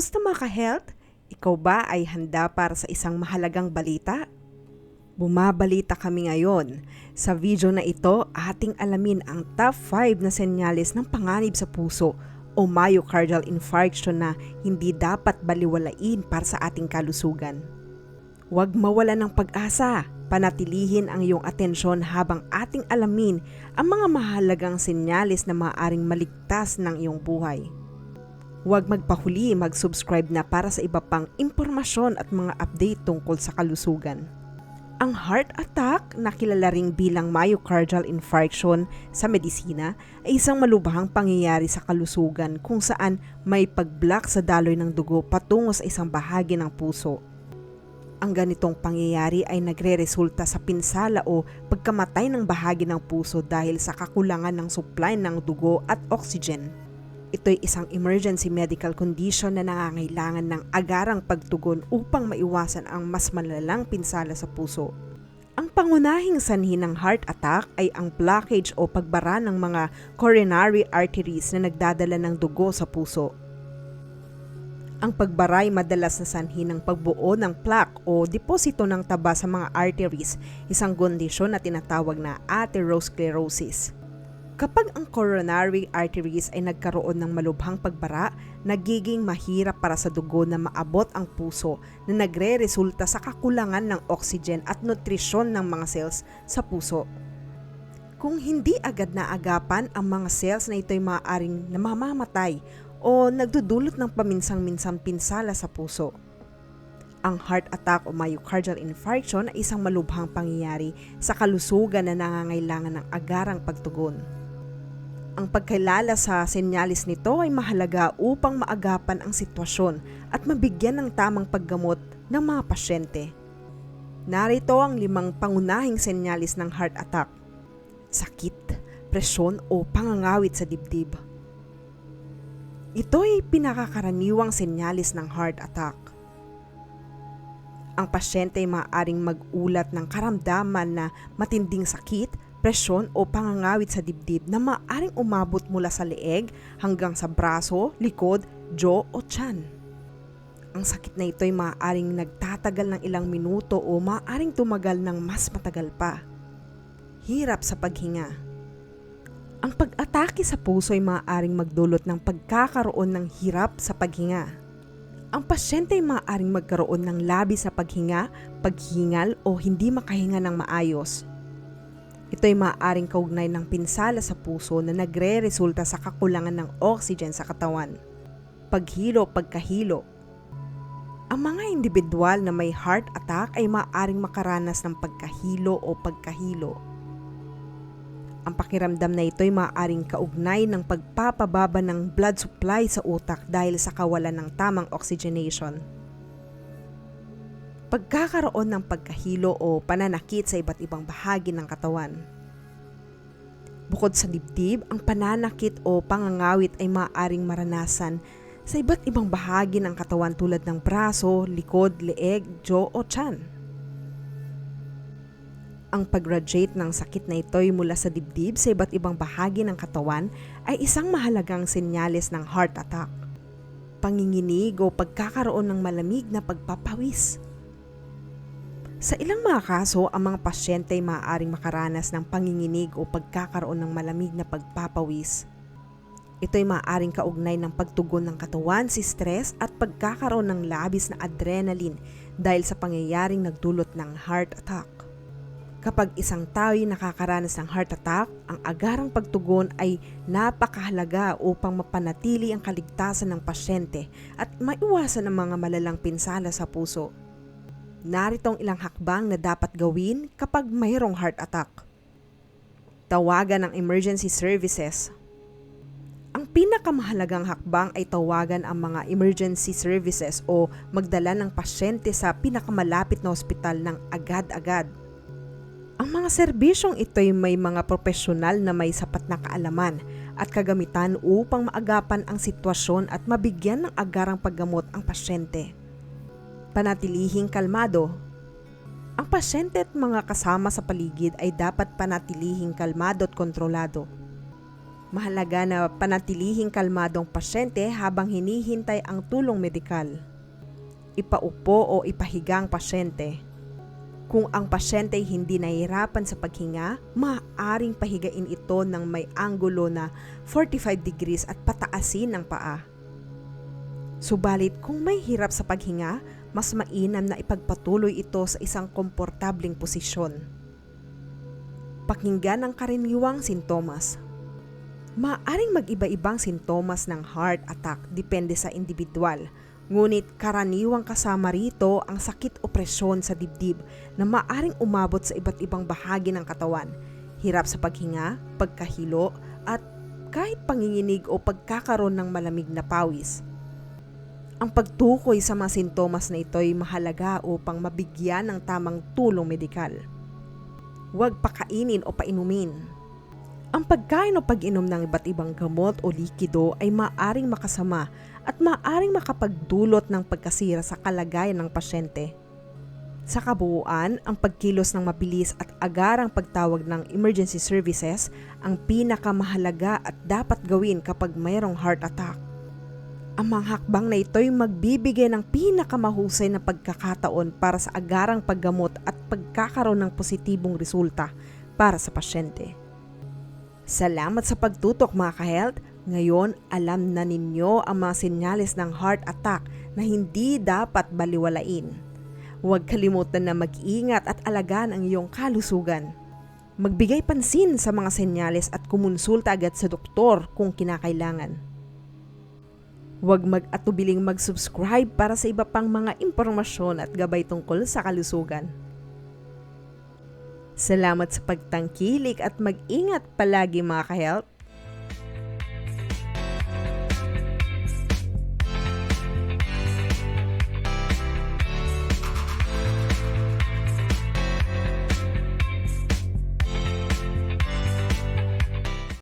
Kamusta mga ka-health? Ikaw ba ay handa para sa isang mahalagang balita? Bumabalita kami ngayon. Sa video na ito, ating alamin ang top 5 na senyales ng panganib sa puso o myocardial infarction na hindi dapat baliwalain para sa ating kalusugan. Huwag mawala ng pag-asa. Panatilihin ang iyong atensyon habang ating alamin ang mga mahalagang senyales na maaaring maligtas ng iyong buhay. Huwag magpahuli, mag-subscribe na para sa iba pang impormasyon at mga update tungkol sa kalusugan. Ang heart attack na kilala ring bilang myocardial infarction sa medisina ay isang malubhang pangyayari sa kalusugan kung saan may pag-block sa daloy ng dugo patungo sa isang bahagi ng puso. Ang ganitong pangyayari ay nagre-resulta sa pinsala o pagkamatay ng bahagi ng puso dahil sa kakulangan ng supply ng dugo at oxygen. Ito'y isang emergency medical condition na nangangailangan ng agarang pagtugon upang maiwasan ang mas malalang pinsala sa puso. Ang pangunahing sanhi ng heart attack ay ang blockage o pagbara ng mga coronary arteries na nagdadala ng dugo sa puso. Ang pagbaray madalas na sanhi ng pagbuo ng plaque o deposito ng taba sa mga arteries, isang kondisyon na tinatawag na atherosclerosis. Kapag ang coronary arteries ay nagkaroon ng malubhang pagbara, nagiging mahirap para sa dugo na maabot ang puso na nagre-resulta sa kakulangan ng oxygen at nutrisyon ng mga cells sa puso. Kung hindi agad naagapan ang mga cells na ito'y maaaring namamamatay o nagdudulot ng paminsang-minsang pinsala sa puso. Ang heart attack o myocardial infarction ay isang malubhang pangyayari sa kalusugan na nangangailangan ng agarang pagtugon. Ang pagkilala sa senyalis nito ay mahalaga upang maagapan ang sitwasyon at mabigyan ng tamang paggamot ng mga pasyente. Narito ang limang pangunahing senyalis ng heart attack. Sakit, presyon o pangangawit sa dibdib. Ito ay pinakakaraniwang senyalis ng heart attack. Ang pasyente ay maaaring mag-ulat ng karamdaman na matinding sakit, presyon o pangangawit sa dibdib na maaaring umabot mula sa leeg hanggang sa braso, likod, jaw o tiyan. Ang sakit na ito ay maaaring nagtatagal ng ilang minuto o maaaring tumagal ng mas matagal pa. Hirap sa paghinga. Ang pag-atake sa puso ay maaaring magdulot ng pagkakaroon ng hirap sa paghinga. Ang pasyente ay maaaring magkaroon ng labi sa paghinga, paghingal o hindi makahinga ng maayos. Ito ay maaaring kaugnay ng pinsala sa puso na nagre-resulta sa kakulangan ng oxygen sa katawan. Paghilo, pagkahilo. Ang mga individual na may heart attack ay maaaring makaranas ng pagkahilo o pagkahilo ang pakiramdam na ito ay maaaring kaugnay ng pagpapababa ng blood supply sa utak dahil sa kawalan ng tamang oxygenation. Pagkakaroon ng pagkahilo o pananakit sa iba't ibang bahagi ng katawan. Bukod sa dibdib, ang pananakit o pangangawit ay maaaring maranasan sa iba't ibang bahagi ng katawan tulad ng braso, likod, leeg, jaw o tiyan. Ang pag-radiate ng sakit na ito mula sa dibdib sa iba't ibang bahagi ng katawan ay isang mahalagang senyales ng heart attack. Panginginig o pagkakaroon ng malamig na pagpapawis. Sa ilang mga kaso, ang mga pasyente ay maaaring makaranas ng panginginig o pagkakaroon ng malamig na pagpapawis. Ito ay maaaring kaugnay ng pagtugon ng katawan, si stress at pagkakaroon ng labis na adrenaline dahil sa pangyayaring nagdulot ng heart attack. Kapag isang tao ay nakakaranas ng heart attack, ang agarang pagtugon ay napakahalaga upang mapanatili ang kaligtasan ng pasyente at maiwasan ang mga malalang pinsala sa puso. Narito ang ilang hakbang na dapat gawin kapag mayroong heart attack. Tawagan ng emergency services. Ang pinakamahalagang hakbang ay tawagan ang mga emergency services o magdala ng pasyente sa pinakamalapit na ospital ng agad-agad ang mga serbisyong ito ay may mga profesional na may sapat na kaalaman at kagamitan upang maagapan ang sitwasyon at mabigyan ng agarang paggamot ang pasyente. Panatilihing kalmado. Ang pasyente at mga kasama sa paligid ay dapat panatilihing kalmado at kontrolado. Mahalaga na panatilihing kalmadong pasyente habang hinihintay ang tulong medikal. Ipaupo o ipahiga ang pasyente. Kung ang pasyente ay hindi nahihirapan sa paghinga, maaaring pahigain ito ng may anggulo na 45 degrees at pataasin ang paa. Subalit kung may hirap sa paghinga, mas mainam na ipagpatuloy ito sa isang komportabling posisyon. Pakinggan ang karaniwang sintomas. Maaring mag-iba-ibang sintomas ng heart attack depende sa individual. Ngunit karaniwang kasama rito ang sakit o presyon sa dibdib na maaring umabot sa iba't ibang bahagi ng katawan. Hirap sa paghinga, pagkahilo, at kahit panginginig o pagkakaroon ng malamig na pawis. Ang pagtukoy sa mga sintomas na ito ay mahalaga upang mabigyan ng tamang tulong medikal. Huwag pakainin o painumin. Ang pagkain o pag-inom ng iba't ibang gamot o likido ay maaring makasama at maaring makapagdulot ng pagkasira sa kalagayan ng pasyente. Sa kabuuan, ang pagkilos ng mabilis at agarang pagtawag ng emergency services ang pinakamahalaga at dapat gawin kapag mayroong heart attack. Ang mga hakbang na ito ay magbibigay ng pinakamahusay na pagkakataon para sa agarang paggamot at pagkakaroon ng positibong resulta para sa pasyente. Salamat sa pagtutok mga ka-health. Ngayon, alam na ninyo ang mga senyales ng heart attack na hindi dapat baliwalain. Huwag kalimutan na mag-ingat at alagaan ang iyong kalusugan. Magbigay pansin sa mga senyales at kumonsulta agad sa doktor kung kinakailangan. Huwag mag-atubiling mag-subscribe para sa iba pang mga impormasyon at gabay tungkol sa kalusugan. Salamat sa pagtangkilik at mag-ingat palagi mga ka-health.